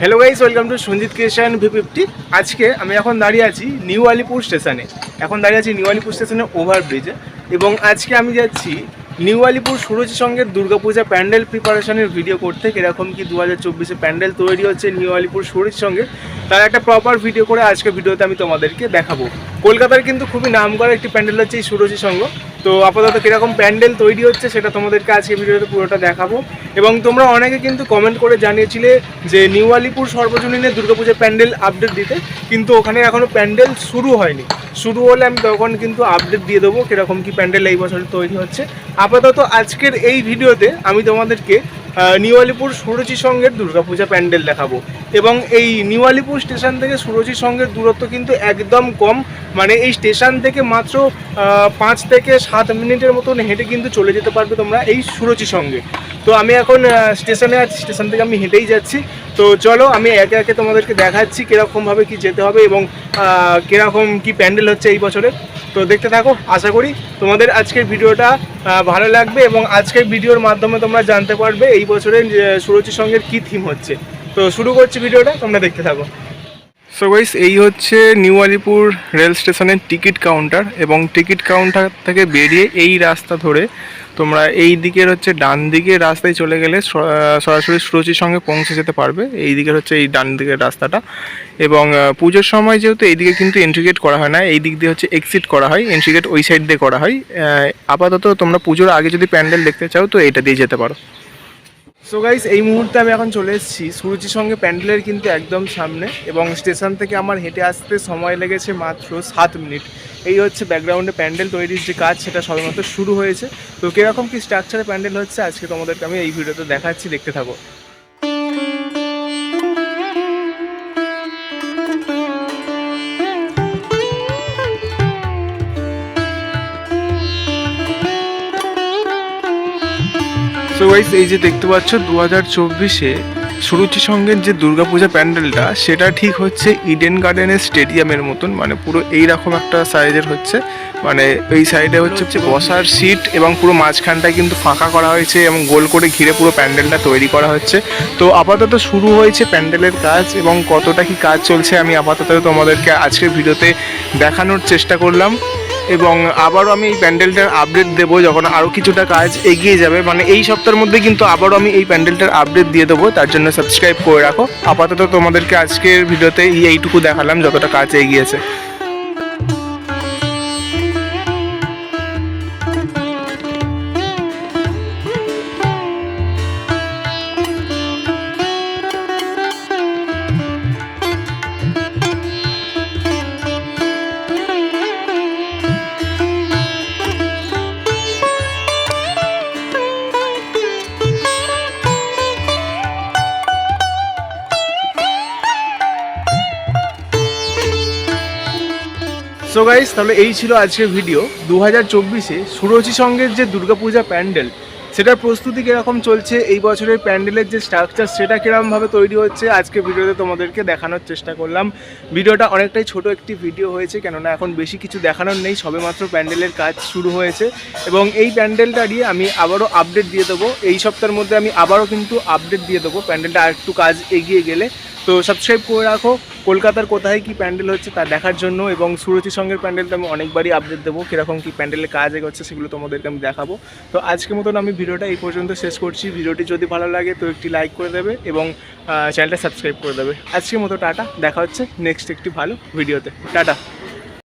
Hello guys welcome to Sanjit creation V fifty আজকে আমি এখন দাঁড়িয়ে আছি নিউ আলিপুর স্টেশনে এখন দাঁড়িয়ে আছি নিউ আলিপুর স্টেশনে ওভারব্রিজে এবং আজকে আমি যাচ্ছি নিউ আলিপুর সুরজ সঙ্গে দুর্গাপূজা প্যান্ডেল প্রিপারেশনের ভিডিও করতে। কীরকম কি দু হাজার চব্বিশে প্যান্ডেল তৈরি হচ্ছে নিউ আলিপুর সুরজ সঙ্গে? তার একটা প্রপার ভিডিও করে আজকে ভিডিওতে আমি তোমাদেরকে দেখাবো। কলকাতার কিন্তু খুবই নাম করা একটি প্যান্ডেল হচ্ছে এই সুরজি সঙ্গ তো আপাতত কীরকম প্যান্ডেল তৈরি হচ্ছে সেটা তোমাদেরকে আজকে ভিডিওতে পুরোটা দেখাবো। এবং তোমরা অনেকে কিন্তু কমেন্ট করে জানিয়েছিলে যে নিউ আলিপুর সর্বজনীনে দুর্গাপূজার প্যান্ডেল আপডেট দিতে, কিন্তু ওখানে এখনও প্যান্ডেল শুরু হয়নি। শুরু হলে আমি তখন কিন্তু আপডেট দিয়ে দেবো কীরকম কি প্যান্ডেল এই বছর তৈরি হচ্ছে। আপাতত আজকের এই ভিডিওতে আমি তোমাদেরকে নিউ আলিপুর সুরচি সঙ্গের দুর্গাপূজা প্যান্ডেল দেখাবো। এবং এই নিউ আলিপুর স্টেশন থেকে সুরচি সঙ্গের দূরত্ব কিন্তু একদম কম। মানে এই স্টেশন থেকে মাত্র পাঁচ থেকে সাত মিনিটের মতন হেঁটে কিন্তু চলে যেতে পারবে তোমরা এই সুরচি সঙ্গে। তো আমি এখন স্টেশনে আছি, স্টেশন থেকে আমি হেঁটেই যাচ্ছি। তো চলো, আমি একে একে তোমাদেরকে দেখাচ্ছি কীরকমভাবে কি যেতে হবে এবং কীরকম কি প্যান্ডেল হচ্ছে এই বছরে। তো দেখতে থাকো, আশা করি তোমাদের আজকের ভিডিওটা ভালো লাগবে এবং আজকের ভিডিওর মাধ্যমে তোমরা জানতে পারবে এই বছরের সুরচি সঙ্গের কী থিম হচ্ছে। তো শুরু করছি ভিডিওটা, তোমরা দেখতে থাকো। সো গাইস এই হচ্ছে নিউ আলিপুর রেল স্টেশনের টিকিট কাউন্টার এবং টিকিট কাউন্টার থেকে বেরিয়ে এই রাস্তা ধরে তোমরা এই দিকের হচ্ছে ডান দিকে রাস্তায় চলে গেলে সরাসরি সুরুচির সঙ্গে পৌঁছে যেতে পারবে। এই দিকের হচ্ছে এই ডান দিকের রাস্তাটা। এবং পুজোর সময় যেহেতু এইদিকে কিন্তু এন্ট্রি গেট করা হয় না, এই দিক দিয়ে হচ্ছে এক্সিট করা হয় এন্ট্রি গেট ওই সাইড দিয়ে করা হয়। আপাতত তোমরা পুজোর আগে যদি প্যান্ডেল দেখতে চাও তো এটা দিয়ে যেতে পারো। সো গাইস এই মুহূর্তে আমি এখন চলে এসেছি সুরুচির সঙ্গে প্যান্ডেলের কিন্তু একদম সামনে এবং স্টেশন থেকে আমার হেঁটে আসতে সময় লেগেছে মাত্র সাত মিনিট। এই হচ্ছে ব্যাকগ্রাউন্ডে প্যান্ডেল তৈরির যে কাজ, সেটা সবেমাত্র শুরু হয়েছে। তো কীরকম কী স্ট্রাকচারে প্যান্ডেল হচ্ছে, আজকে তোমাদেরকে আমি এই ভিডিওতে দেখাচ্ছি, দেখতে থাকো। সো গাইস এই যে দেখতে পাচ্ছ দু হাজার চব্বিশে সুরুচি সঙ্গের যে দুর্গাপূজা প্যান্ডেলটা, সেটা ঠিক হচ্ছে ইডেন গার্ডেনের স্টেডিয়ামের মতন মানে পুরো এইরকম একটা সাইজের হচ্ছে। মানে এই সাইডে হচ্ছে হচ্ছে বসার সিট এবং পুরো মাঝখানটা কিন্তু ফাঁকা করা হয়েছে এবং গোল করে ঘিরে পুরো প্যান্ডেলটা তৈরি করা হচ্ছে। তো আপাতত শুরু হয়েছে প্যান্ডেলের কাজ এবং কতটা কি কাজ চলছে আমি আপাতত তোমাদেরকে আজকের ভিডিওতে দেখানোর চেষ্টা করলাম। এবং আবারও আমি এই প্যান্ডেলটার আপডেট দেবো যখন আরও কিছুটা কাজ এগিয়ে যাবে। মানে এই সপ্তাহের মধ্যে কিন্তু আবারও আমি এই প্যান্ডেলটার আপডেট দিয়ে দেবো, তার জন্য সাবস্ক্রাইব করে রাখো। আপাতত তোমাদেরকে আজকের ভিডিওতে এইটুকু দেখালাম, যতটা কাজ এগিয়েছে। সো গাইস তাহলে এই ছিল আজকের ভিডিও দু হাজার চব্বিশে সুরচি সঙ্গের যে দুর্গাপূজা প্যান্ডেল, সেটার প্রস্তুতি কীরকম চলছে? এই বছরের প্যান্ডেলের যে স্ট্রাকচার সেটা কীরকমভাবে তৈরি হচ্ছে? আজকে ভিডিওতে তোমাদেরকে দেখানোর চেষ্টা করলাম। ভিডিওটা অনেকটাই ছোট একটি ভিডিও হয়েছে, কেননা এখন বেশি কিছু দেখানোর নেই। সবেমাত্র প্যান্ডেলের কাজ শুরু হয়েছে। এবং এই প্যান্ডেলটা দিয়ে আমি আবারও আপডেট দিয়ে দেবো। এই সপ্তাহের মধ্যে আমি আবারও কিন্তু আপডেট দিয়ে দেবো। প্যান্ডেলটা আর একটু কাজ এগিয়ে গেলে। তো সাবস্ক্রাইব করে রাখো। কলকাতার কোথায় কি প্যান্ডেল হচ্ছে তা দেখার জন্য এবং সুরতি সঙ্গের প্যান্ডেলটা আমি অনেকবারই আপডেট দেবো, কীরকম কি প্যান্ডেলের কাজ এগোচ্ছে সেগুলো তোমাদেরকে আমি দেখাবো। তো আজকের মতন আমি ভিডিওটা এই পর্যন্ত শেষ করছি। ভিডিওটি যদি ভালো লাগে তো একটি লাইক করে দেবে এবং চ্যানেলটা সাবস্ক্রাইব করে দেবে। আজকের মতো টাটা, দেখা হচ্ছে নেক্সট একটি ভালো ভিডিওতে টাটা।